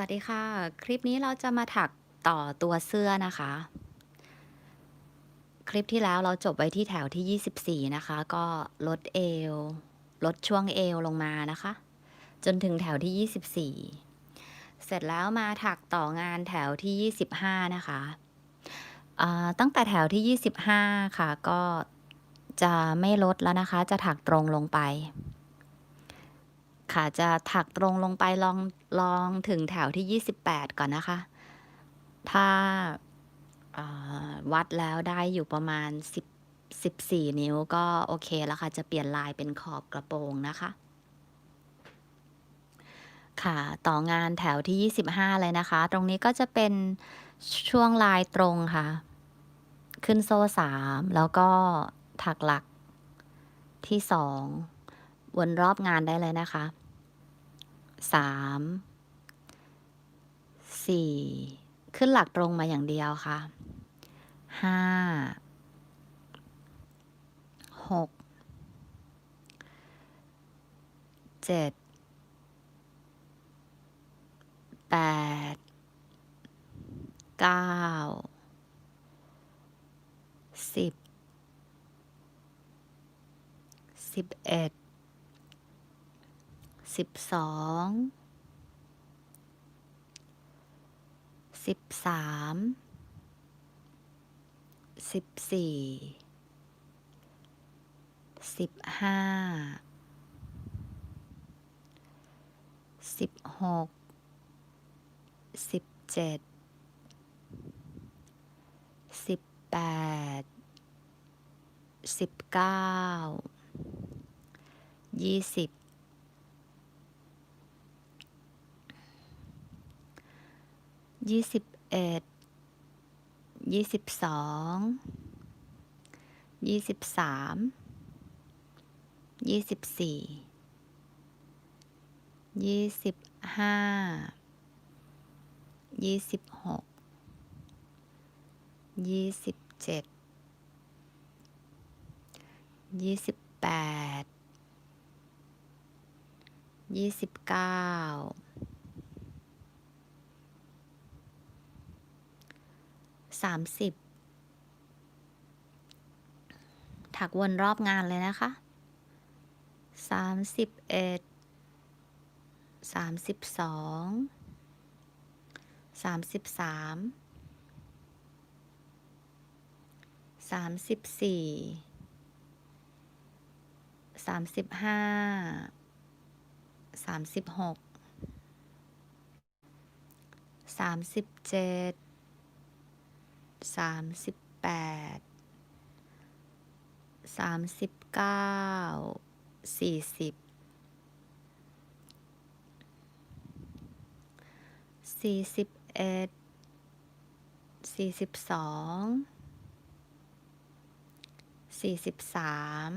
วัสดีค่ะ คลิปนี้เราจะมาถักต่อตัวเสื้อนะคะ คลิปที่แล้วเราจบไว้ที่แถวที่ 24 นะคะ ก็ลดเอว ลดช่วงเอวลงมานะคะ จนถึงแถวที่ 24 เสร็จแล้วมาถักต่องานแถวที่ 25 นะคะตั้งแต่แถวที่ 25 ค่ะ ก็จะไม่ลดแล้วนะคะ จะถักตรงลงไป ค่ะจะถักตรงลงไปลองลองถึงแถวที่ 28 ก่อนนะคะ ถ้าาวัดแล้วได้อยู่ประมาณ 10 14 นิ้วก็โอเคแล้วค่ะ จะเปลี่ยนลายเป็นขอบกระโปรงนะคะ ค่ะต่องานแถวที่ 25 เลยนะคะ ตรงนี้ก็จะเป็นช่วงลายตรงค่ะ ขึ้นโซ่3แล้วก็ถักหลักที่2วนรอบงานได้เลยนะคะ สามสี่ขึ้นหลักตรงมาอย่างเดียวค่ะห้าหกเจ็ดแปดเก้าสิบสิบเอ็ด สิบสองสิบสามสิบสี่สิบห้าสิบหกสิบเจ็ดสิบแปดสิบเก้ายี่สิบ ยี่สิบเอ็ดยี่สิบสองยี่สิบสามยี่สิบสี่ยี่สิบห้ายี่สิบหกยี่สิบเจ็ดยี่สิบแปดยี่สิบเก้า สามสิบถักวนรอบงานเลยนะคะสามสิบเอ็ด สามสิบแปดสามสิบเก้าสี่สิบสี่สิบเอ็ดสี่สิบสองสี่สิบสาม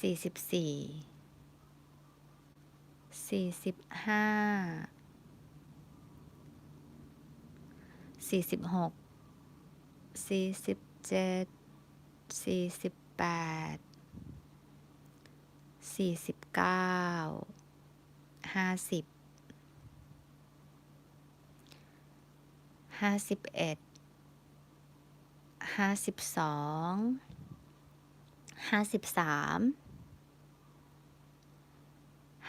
สี่สิบสี่สี่สิบห้า สี่สิบหกสี่สิบเจ็ดสี่สิบแปดสี่สิบเก้าห้าสิบห้าสิบเอ็ดห้าสิบสองห้าสิบสาม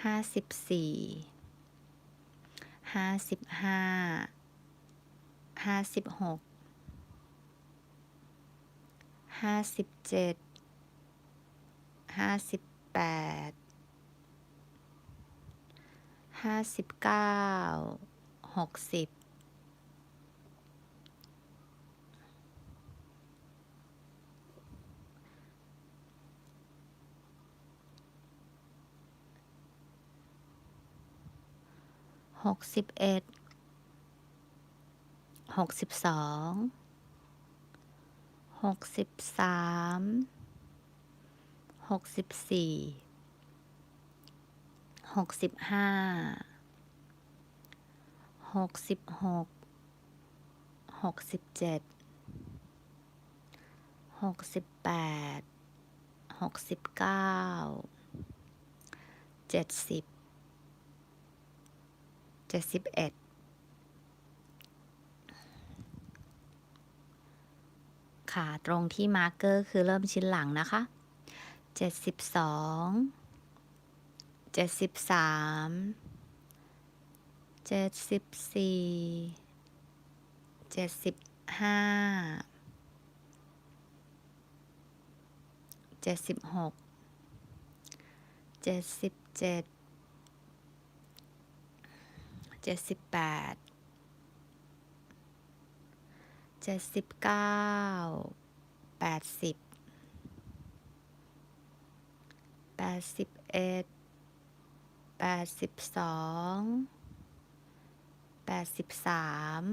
ห้าสิบสี่ห้าสิบห้า ห้าสิบหกห้าสิบเจ็ดห้าสิบแปดห้าสิบเก้าหกสิบหกสิบเอ็ด หกสิบสองหกสิบสามหกสิบสี่หกสิบห้าหกสิบหกหกสิบเจ็ดหกสิบแปดหกสิบเก้าเจ็ดสิบเจ็ดสิบเอ็ด ค่ะ ตรงที่มาร์เกอร์คือเริ่มชิ้นหลังนะคะ 72 73 74 75 76 77 78 เจ็ดสิบสามเจ็ดสิบสี่เจ็ดสิบห้าเจ็ดสิบหกเจ็ดสิบเจ็ดเจ็ดสิบแปดเจ็ดสิบเก้าแปดสิบแปดสิบเอ็ดแปดสิบสองแปดสิบสาม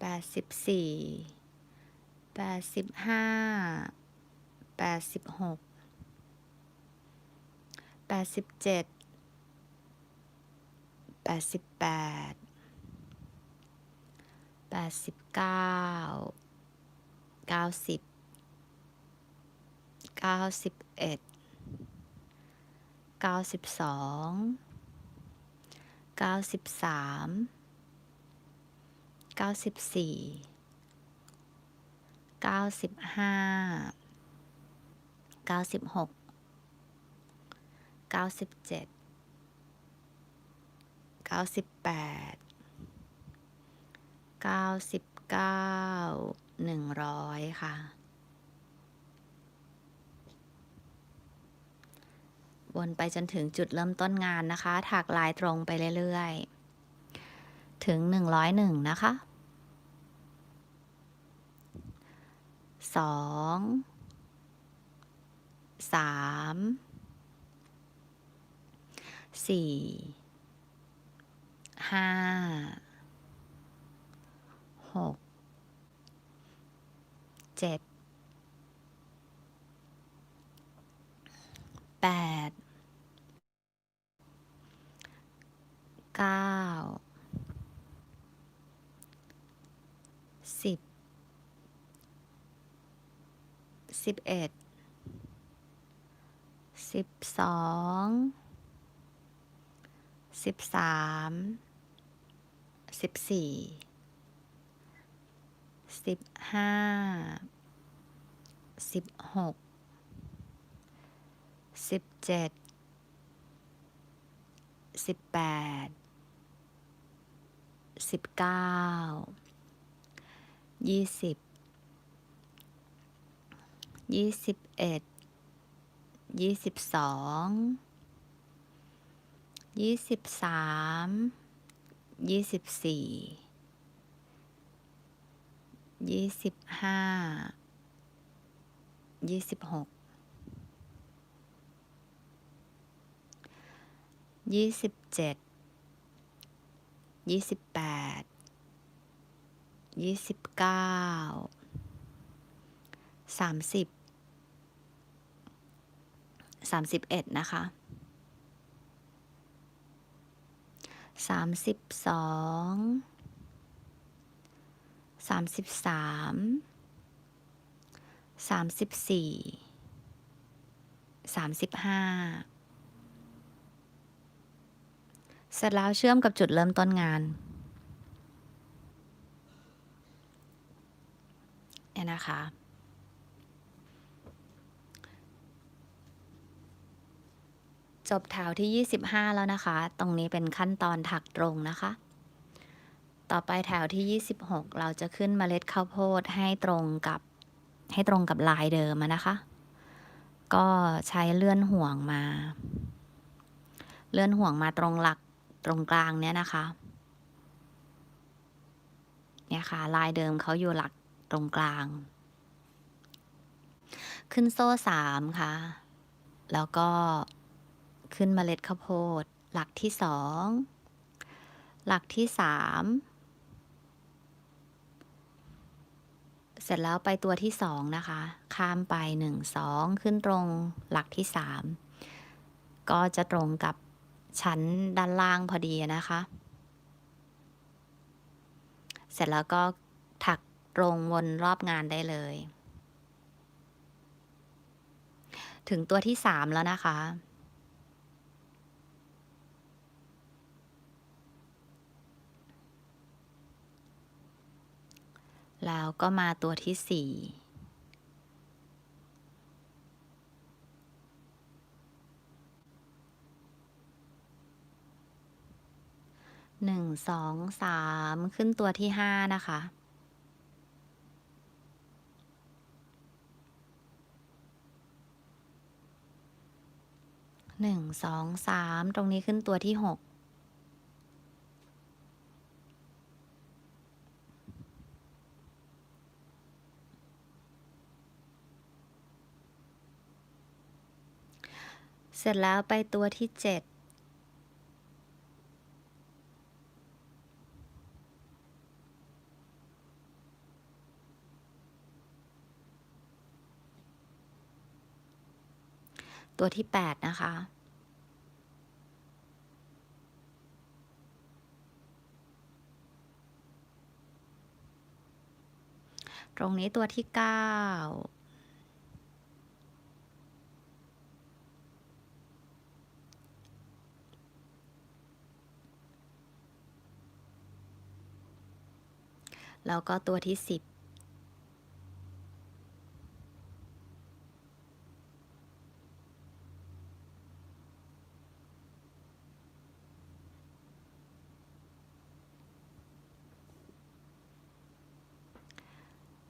แปดสิบสี่แปดสิบห้าแปดสิบหกแปดสิบเจ็ดแปดสิบแปด แปดสิบเก้าเก้าสิบเก้าสิบเอ็ดเก้าสิบสองเก้าสิบสามเก้าสิบสี่เก้าสิบห้าเก้าสิบหกเก้าสิบเจ็ดเก้าสิบแปด เก้าสิบเก้าหนึ่งร้อยค่ะ วนไปจนถึงจุดเริ่มต้นงานนะคะถักลายตรงไปเรื่อยๆ ถึงหนึ่งร้อยหนึ่งนะคะสองสามสี่ หกเจ็ดแปดเก้าสิบสิบเอ็ดสิบสองสิบสามสิบสี่ สิบห้าสิบหกสิบเจ็ดสิบแปดสิบเก้ายี่สิบยี่สิบเอ็ดยี่สิบสองยี่สิบสามยี่สิบสี่ ยี่สิบห้ายี่สิบหกยี่สิบเจ็ดยี่สิบแปดยี่สิบเก้าสามสิบสามสิบเอ็ดนะคะสามสิบสอง สามสิบสามสามสิบสี่สามสิบห้าเสร็จแล้วเชื่อมกับจุดเริ่มต้นงานเนี่ยนะคะ จบแถวที่ 25 แล้วนะคะ ตรงนี้เป็นขั้นตอนถักตรงนะคะ ต่อไปแถวที่ 26 เราจะขึ้นเมล็ดข้าวโพดให้ตรงกับให้ตรงกับลายเดิมนะคะ ก็ใช้เลื่อนห่วงมา เลื่อนห่วงมาตรงหลักตรงกลางเนี้ยนะคะเนี่ยค่ะลายเดิมเขาอยู่หลักตรงกลาง ขึ้นโซ่สามค่ะ แล้วก็ขึ้นเมล็ดข้าวโพด หลักที่สองหลักที่สาม เสร็จแล้วไปตัวที่สองนะคะ ข้ามไปหนึ่งสองขึ้นตรงหลักที่สามก็จะตรงกับชั้นด้านล่างพอดีนะคะ เสร็จแล้วก็ถักตรงวนรอบงานได้เลย ถึงตัวที่สามแล้วนะคะ แล้วก็มาตัวที่สี่หนึ่งสองสามขึ้นตัวที่ห้านะคะ หนึ่งสองสามตรงนี้ขึ้นตัวที่หก เสร็จแล้วไปตัวที่ 7ตัวที่ 8 นะคะ ตรงนี้ตัวที่ 9 แล้วก็ตัวที่สิบ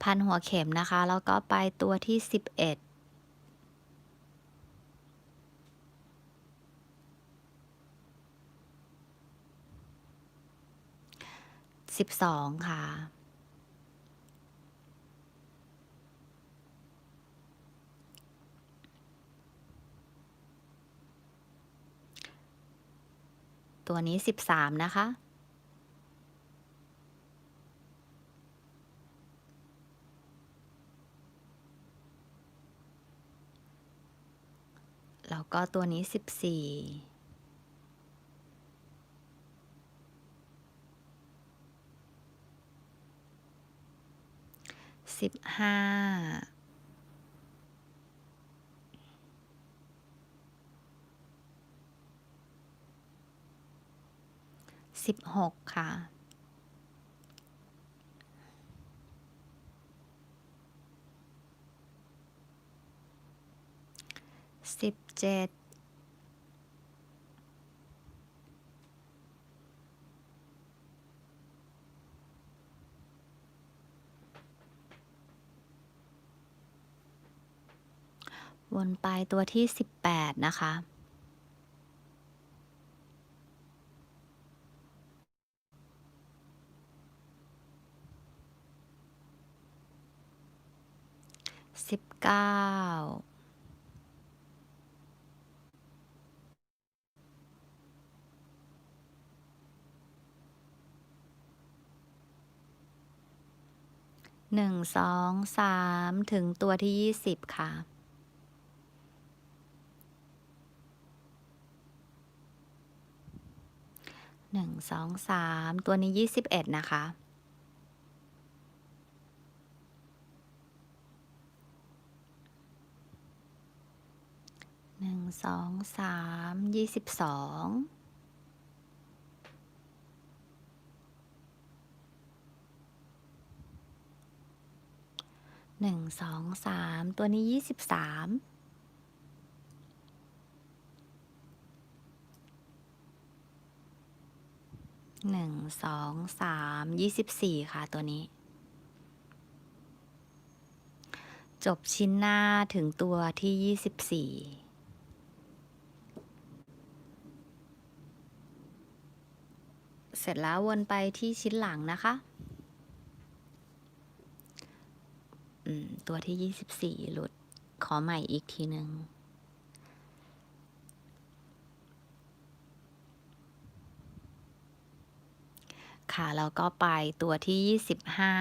พันหัวเข็มนะคะ แล้วก็ไปตัวที่สิบเอ็ดสิบสองค่ะ ตัวนี้สิบสามนะคะ แล้วก็ตัวนี้สิบสี่สิบห้า สิบหกค่ะ สิบเจ็ดวนไปตัวที่สิบแปดนะคะ สิบเก้าหนึ่งสองสามถึงตัวที่ยี่สิบค่ะหนึ่งสองสามตัวนี้ยี่สิบเอ็ดนะคะ หนึ่งสองสามยี่สิบสองหนึ่งสองสามตัวนี้ยี่สิบสามหนึ่งสองสามยี่สิบสี่ค่ะตัวนี้ จบชิ้นหน้าถึงตัวที่ยี่สิบสี่ เสร็จแล้ววนไปที่ชิ้นหลังนะคะ ตัวที่ยี่สิบสี่หลุด ขอใหม่อีกทีหนึ่งค่ะแล้วก็ไปตัวที่ยี่สิบห้า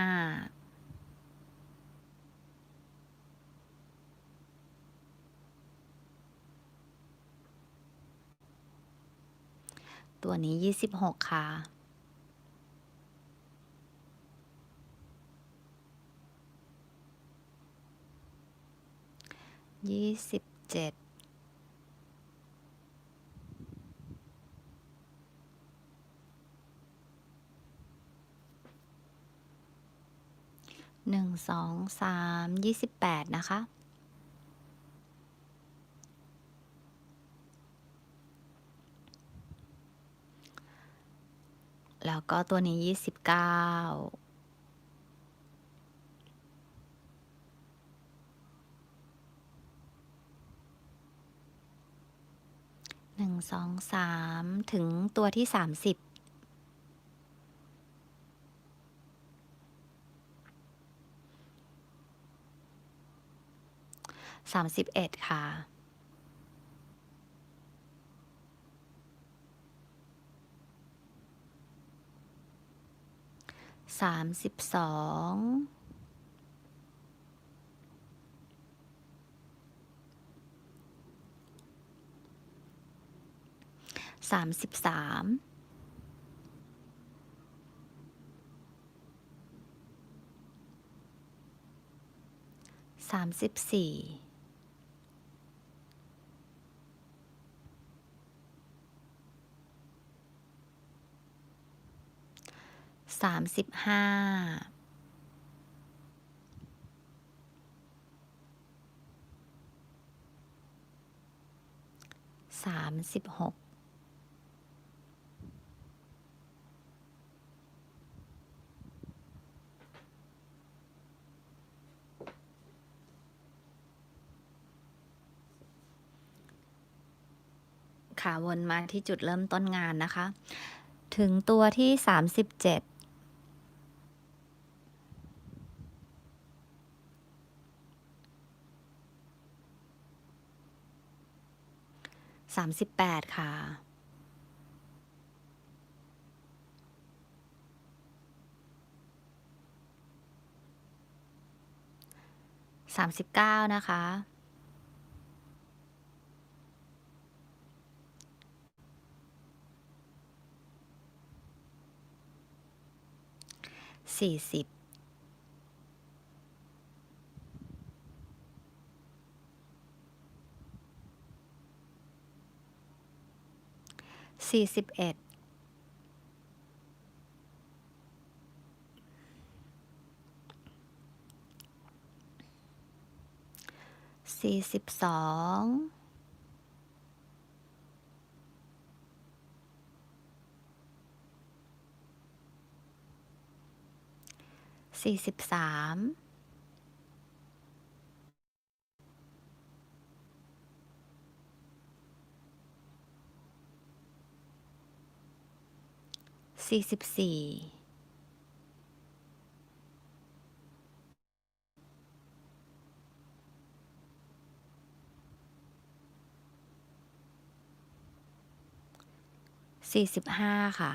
ตัวนี้ยี่สิบหกค่ะ ยี่สิบเจ็ดหนึ่งสองสามยี่สิบแปดนะคะแล้วก็ตัวนี้ยี่ สิบเก้าหนึ่งสองสามถึงตัวที่สามสิบสามสิบเอ็ดค่ะ สามสิบสอง สามสิบสามสามสิบสี่สามสิบห้าสามสิบหก ขาวนมาที่จุดเริ่มต้นงานนะคะ ถึงตัวที่สามสิบเจ็ดสามสิบแปดค่ะ สามสิบเก้านะคะ สี่สิบสี่สิบเอ็ดสี่สิบสอง สี่สิบสามสี่สิบสี่สี่สิบห้าค่ะ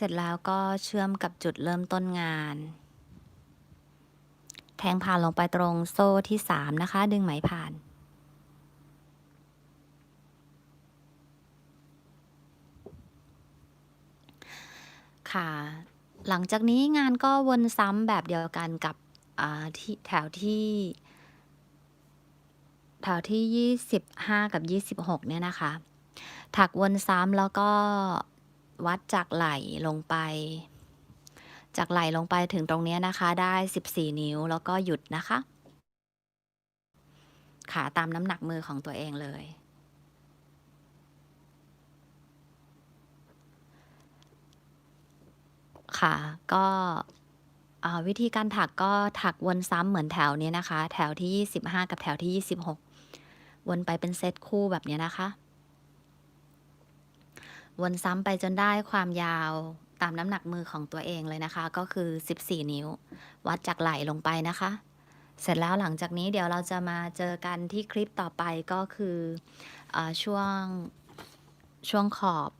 สร็จแล้วก็เชื่อมกับจุดเริ่มต้นงาน แทงผ่านลงไปตรงโซ่ที่สามนะคะ ดึงไหมผ่านค่ะ หลังจากนี้งานก็วนซ้ำแบบเดียวกันกับที่แถวที่แถวที่ยี่สิบห้ากับยี่สิบหกเนี่ยนะคะ ถักวนซ้ำแล้วก็ วัดจากไหล่ลงไป จากไหล่ลงไปถึงตรงนี้นะคะ ได้สิบสี่นิ้วแล้วก็หยุดนะคะ ขาตามน้ำหนักมือของตัวเองเลย ค่ะ ก็วิธีการถักก็ถักวนซ้ำเหมือนแถวนี้นะคะ แถวที่ 25 กับแถวที่ 26 วนไปเป็นเซตคู่แบบนี้นะคะ วนซ้ำไปจนได้ความยาวตามน้ำหนักมือของตัวเองเลยนะคะ ก็คือ 14 นิ้ว วัดจากไหล่ลงไปนะคะ เสร็จแล้วหลังจากนี้เดี๋ยวเราจะมาเจอกันที่คลิปต่อไปก็คืออช่วงช่วงขอบ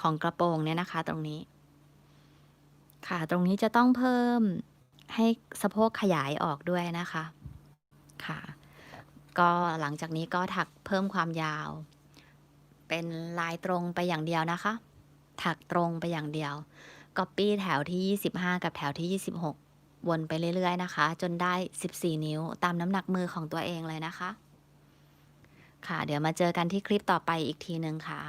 ของกระโปรงเนี่ยนะคะ ตรงนี้ ค่ะตรงนี้จะต้องเพิ่มให้สะโพกขยายออกด้วยนะคะ ค่ะ ก็หลังจากนี้ก็ถักเพิ่มความยาว เป็นลายตรงไปอย่างเดียวนะคะ ถักตรงไปอย่างเดียวก๊อปปี้แถวที่ 25 กับแถวที่ 26 วนไปเรื่อย ๆ นะคะ จนได้ 14 นิ้วตามน้ำหนักมือของตัวเองเลยนะคะ ค่ะ เดี๋ยวมาเจอกันที่คลิปต่อไปอีกทีหนึ่งค่ะ